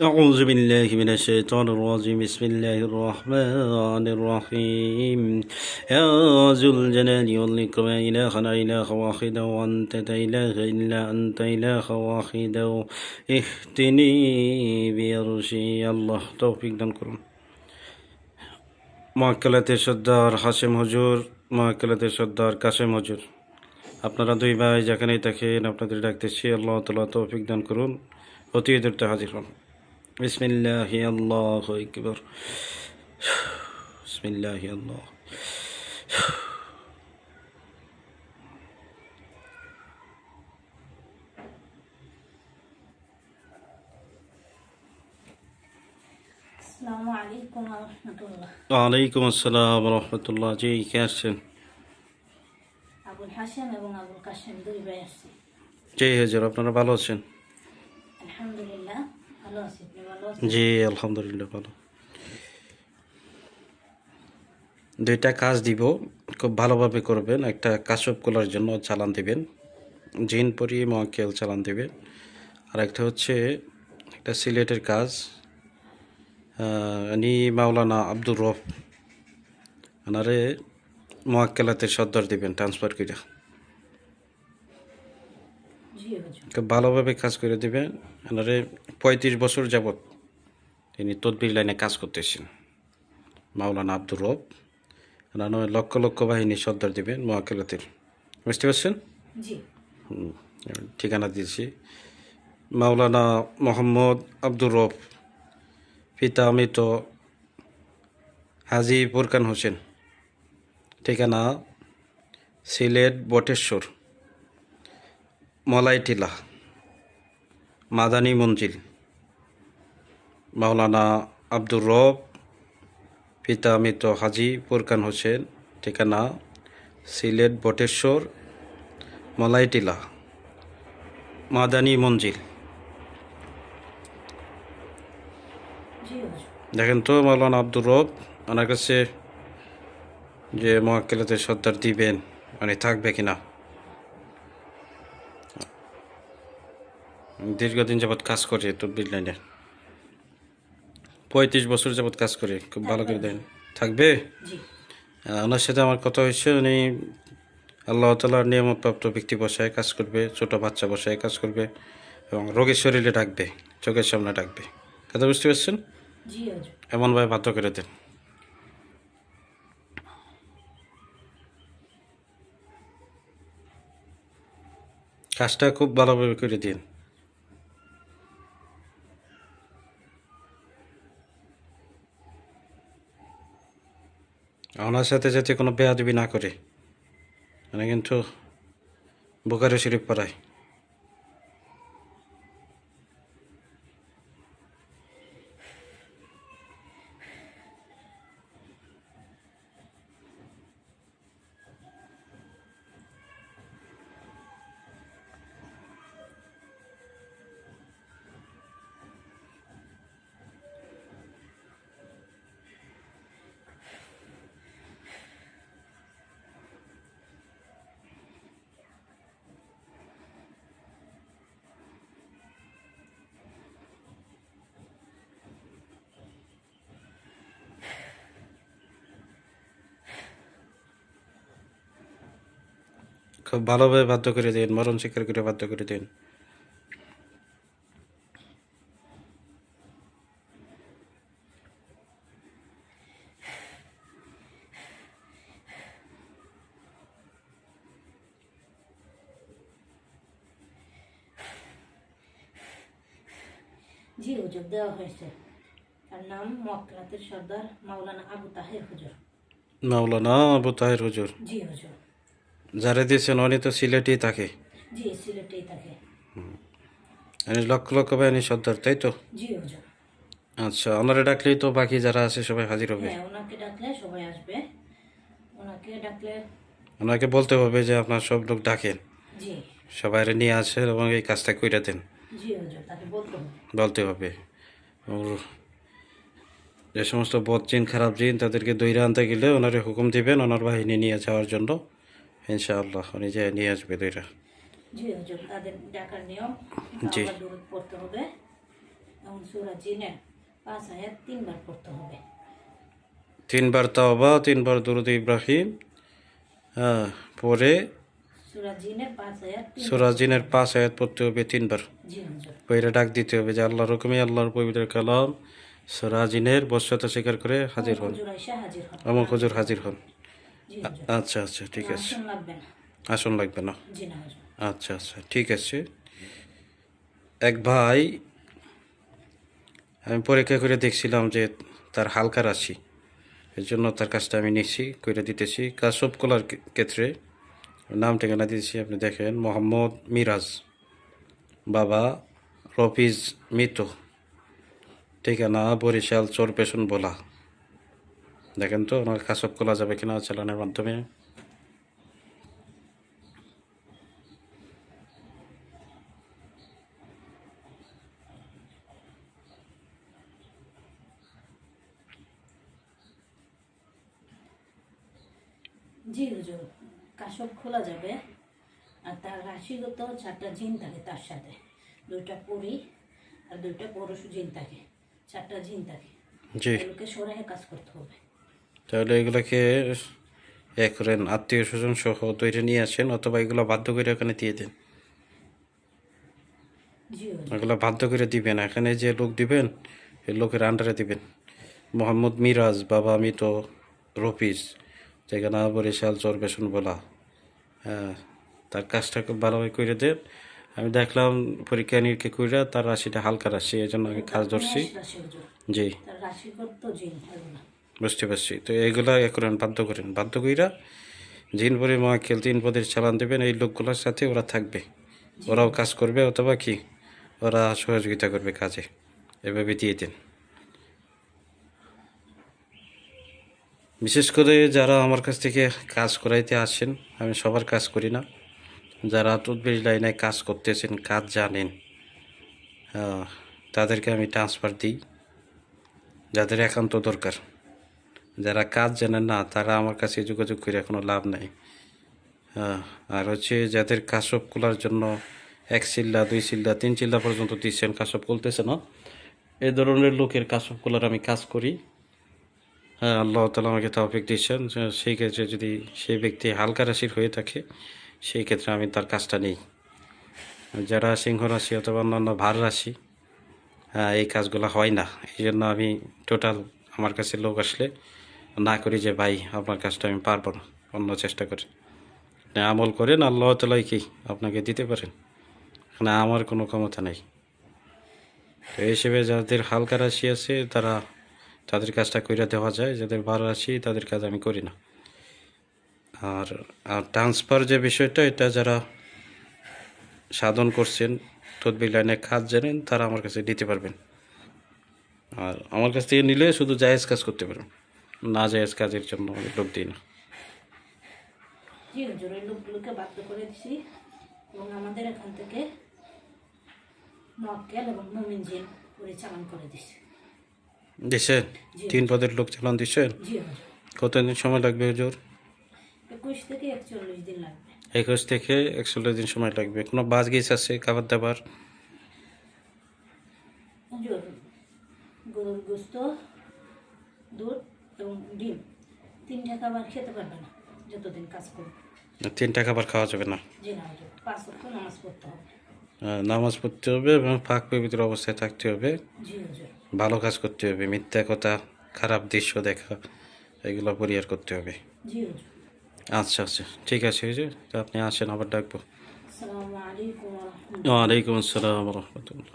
أعوذ بالله من الشيطان الرجيم بسم الله الرحمن الرحيم يا ذو الجلال والإكرام لا إله إلا إله واحد وأنت لا إله إلا أنت إله واحد اهتني بيرشي الله توفيق দান করুন মহাকালাতের সর্দার হাসেম হজুর মহাকালাতের সর্দার কাসেম হজুর আপনারা দুই ভাই যেখানেই থাকেন আপনাদের ডাকতেছি আল্লাহ তালা তৌফিক দান করুন অতি দূরতে হাজির হন বিসমিল্লাহ আল্লাহ আকবর বিসমিল্লাহ আল্লাহ আসসালামু আলাইকুম রহমতুল্লাহ ওয়ালাইকুম আসসালাম রহমতুল্লাহ জি কে আসছেন আবুল হাসেম এবং আবুল কাসেম দুই ভাই আসছি জি হাজার আপনারা ভালো আছেন আলহামদুলিল্লাহ জি, আলহামদুলিল্লাহ ভালো। দুইটা কাজ দিব, খুব ভালোভাবে করবেন। একটা কাশপ করার জন্য চালান দিবেন, জিন পরি, মহাকেল চালান দিবেন। আর একটা হচ্ছে একটা সিলেটের কাজ নি মাওলানা আব্দুর রফ আনারে মহাকেলাতে সর্দার দিবেন ট্রান্সফার করে খুব ভালোভাবে কাজ করে দিবেন। এনারে পঁয়ত্রিশ বছর যাবৎ তিনি তদবির লাইনে কাজ করতেছেন। মাওলানা আব্দুর রব। এনার লক্ষ লক্ষ বাহিনী সর্দার দিবেন মহাকেলাতের। বুঝতে পারছেন? ঠিকানা দিয়েছি। মাওলানা মোহাম্মদ আব্দুর রব পিতা অমিত হাজি ফুরকান হোসেন। ঠিকানা সিলেট বটেশ্বর। মলাইটিলা, মাদানী মঞ্জিল, মাওলানা আব্দুর রব, পিতা মৃত হাজি ফুরকান হোসেন, ঠিকানা সিলেট বটেশ্বর, মলাইটিলা, মাদানী মঞ্জিল। দেখেন তো মাওলানা আব্দুর রব, ওনার কাছে যে মহাকেলাতে সর্দার দিবেন মানে থাকবে কিনা? দীর্ঘদিন যাবৎ কাজ করে তদ্বির লাইনে পঁয়ত্রিশ বছর যাবৎ কাজ করি খুব ভালো করে দেন। থাকবে? ওনার সাথে আমার কথা হয়েছে উনি আল্লাহ তালার নিয়মপ্রাপ্ত ব্যক্তি বসায় কাজ করবে ছোট বাচ্চা বসায় কাজ করবে এবং রোগীর শরীরে ডাকবে চোখের সামনে ডাকবে। কথা বুঝতে পারছেন? এমনভাবে বাধ্য করে দেন। কাজটা খুব ভালোভাবে করে দিন। ওনার সাথে যাতে কোনো বেয়াদবি না করে। মানে কিন্তু বোকারে শরীফ পড়ায়। খুব ভালোভাবে বাধ্য করে দিন মরণ স্বীকার করে বাধ্য করে দিন। জি হুজুর দেওয়া হয়েছে। তার নাম মক্কাতের সর্দার মাওলানা আবু তাহের হুজুর। মাওলানা আবু তাহের হুজুর। জি হুজুর। যারা দিয়েছেন উনি তো সিলেটেই থাকে। জি সিলেটেই থাকে। উনি লক্ষ লক্ষ বাহিনী সর্দার তাই তো? জি হুজুর। আচ্ছা ওনারা ডাকলেই তো বাকি যারা আছে সবাই হাজির হবে। হ্যাঁ ওনাকে ডাকলে সবাই আসবে। ওনাকে ডাকলে ওনাকে বলতে হবে যে আপনার সব লোক ডাকেন। জি। সবাই নিয়ে আসেন এবং এই কাজটা কইরা দেন। জি হুজুর তাকে বলতে হবে। বলতে হবে। ওর যে সমস্ত বদ জিন খারাপ জিন তাদেরকে দৈরা আনতে গেলে ওনারে হুকুম দিবেন ওনার বাহিনী নিয়ে যাওয়ার জন্য। ইনশাআল্লাহ উনি যে নিয়ে আসবে দৈরা জি হুজুর তাদের ডাকার নিয়ম জি। দূর পড়তে হবে। এবং সুরা জিনের পাঁচ আয়াত তিনবার পড়তে হবে। তিনবার তাওবা তিনবার দুরুদ ইব্রাহিম হ্যাঁ পরে সুরাজিনের পাঁচ আয়াত পড়তে হবে তিনবার। পরে ডাক দিতে হবে যে আল্লাহ হুকুমে আল্লাহর পবিত্র কালাম সুরাজিনের বস্যতা স্বীকার করে হাজির হন। আইসা হাজির হুজুর হন। আচ্ছা আচ্ছা ঠিক আছে। আসন লাগবে না। আচ্ছা আচ্ছা ঠিক আছে। এক ভাই আমি পরীক্ষা করে দেখছিলাম যে তার হালকা রাশি। এর জন্য তার কাজটা আমি নিচ্ছি করে দিতেছি। কাজ সব কলার ক্ষেত্রে নাম ঠিকানা দিয়েছি আপনি দেখেন মোহাম্মদ মিরাজ। বাবা রফিজ মিতো ঠিকানা বরিশাল চোর পেশন বলা। দেখেন তো ওনার কাসব খোলা যাবে কিনা চালানের মাধ্যমে। জি হুজুর কাশব খোলা যাবে আর তার রাশিগত চারটা জিন থাকে তার সাথে। দুইটা পরি আর দুইটা পরশু জিন থাকে চারটা জিন থাকে। জি। এগুলোকে সরাহে কাজ করতে হবে। তাহলে এগুলোকে এ করেন আত্মীয় স্বজন সহ তৈরি নিয়ে আসেন অথবা এগুলো বাধ্য করে ওখানে দিয়ে দেন। এগুলো বাধ্য করে দিবেন। এখানে যে লোক দিবেন এই লোকের আন্ডারে দিবেন। মোহাম্মদ মিরাজ বাবা মিত রফিজ যেখানে বরিশাল চর বেসন বলা। হ্যাঁ তার কাজটা খুব ভালোভাবে করে দেন। আমি দেখলাম পরীক্ষা নিরীক্ষা করে তার রাশিটা হালকা রাশি এই জন্য আমি কাজ ধরছি। জি। বুঝতে পারছি। তো এইগুলা এ করেন বাধ্য করেন। বাধ্য কইরা জিন পরে মহাকেল তিন পদের চালান দেবেন, এই লোকগুলোর সাথে ওরা থাকবে। ওরাও কাজ করবে অথবা কি? ওরা সহযোগিতা করবে কাজে। এভাবে দিয়ে দেন। বিশেষ করে যারা আমার কাছ থেকে কাজ করাইতে আসেন, আমি সবার কাজ করি না। যারা তদবির লাইনে কাজ করতেছেন, কাজ জানেন তাদেরকে আমি ট্রান্সফার দিই। যাদের একান্ত দরকার। যারা কাজ জানেন না তারা আমার কাছে যোগাযোগ করে কোনো লাভ নাই। হ্যাঁ, আর হচ্ছে যাদের কাশপ খোলার জন্য এক চিল্লা দুই চিল্লা তিন চিল্লা পর্যন্ত দিচ্ছেন কাশপ খুলতেছে না। এ ধরনের লোকের কাশপ খোলার আমি কাজ করি। হ্যাঁ আল্লাহ তালা আমাকে তৌফিক দিচ্ছেন সেই ক্ষেত্রে যদি সেই ব্যক্তি হালকা রাশির হয়ে থাকে সেই ক্ষেত্রে আমি তার কাজটা নিই। যারা সিংহ রাশি অথবা অন্যান্য ভার রাশি হ্যাঁ, এই কাজগুলো হয় না। এই জন্য আমি টোটাল আমার কাছে লোক আসলে না করি যে, ভাই, আপনার কাজটা আমি পারব না। অন্য চেষ্টা করি। আমল করেন, আল্লাহ তালাই কি আপনাকে দিতে পারেন? এখানে আমার কোনো ক্ষমতা নেই। তো হিসেবে যাদের হালকা রাশি আছে, তারা তাদের কাজটা কইরা দেওয়া যায়। যাদের বার রাশি তাদের কাজ আমি করি না। আর আর ট্রান্সফার যে বিষয়টা, এটা যারা সাধন করছেন, তদবির লাইনে কাজ জানেন, তারা আমার কাছে দিতে পারবেন। আর আমার কাছ থেকে নিলে শুধু জায়েজ কাজ করতে পারবেন। না জায়েজ কাজের জন্য লোক দিই না। জি লোকগুলোকে বাধ্য করে দিছি এবং আমাদের এখান থেকে মক্কেল এবং মুমিন জিন পরিচালন করে দিছি। দিছেন তিন পদের লোক চালান কতদিন সময় লাগবে হুজুর? একুশ থেকে একচল্লিশ দিন লাগবে। একুশ থেকে একচল্লিশ দিন সময় লাগবে। কোনো বাস গিস আছে খাবার দাবার? গরুর গোস্ত দুধ এবং ডিম। তিনটা খাবার খেতে পারবে না যতদিন কাজ করবে। তিনটা খাবার খাওয়া যাবে না? জি না পাঁচ ওয়াক্ত নামাজ পড়তে হবে। নামাজ পড়তে হবে এবং পাক পবিত্র অবস্থায় থাকতে হবে। ভালো কাজ করতে হবে মিথ্যা কথা খারাপ দৃশ্য দেখা এগুলো পরিহার করতে হবে। আচ্ছা আচ্ছা। ঠিক আছে তো আপনি আসেন আবার ডাকবো। ওয়ালাইকুম আসসালাম রহমতুল্লাহ।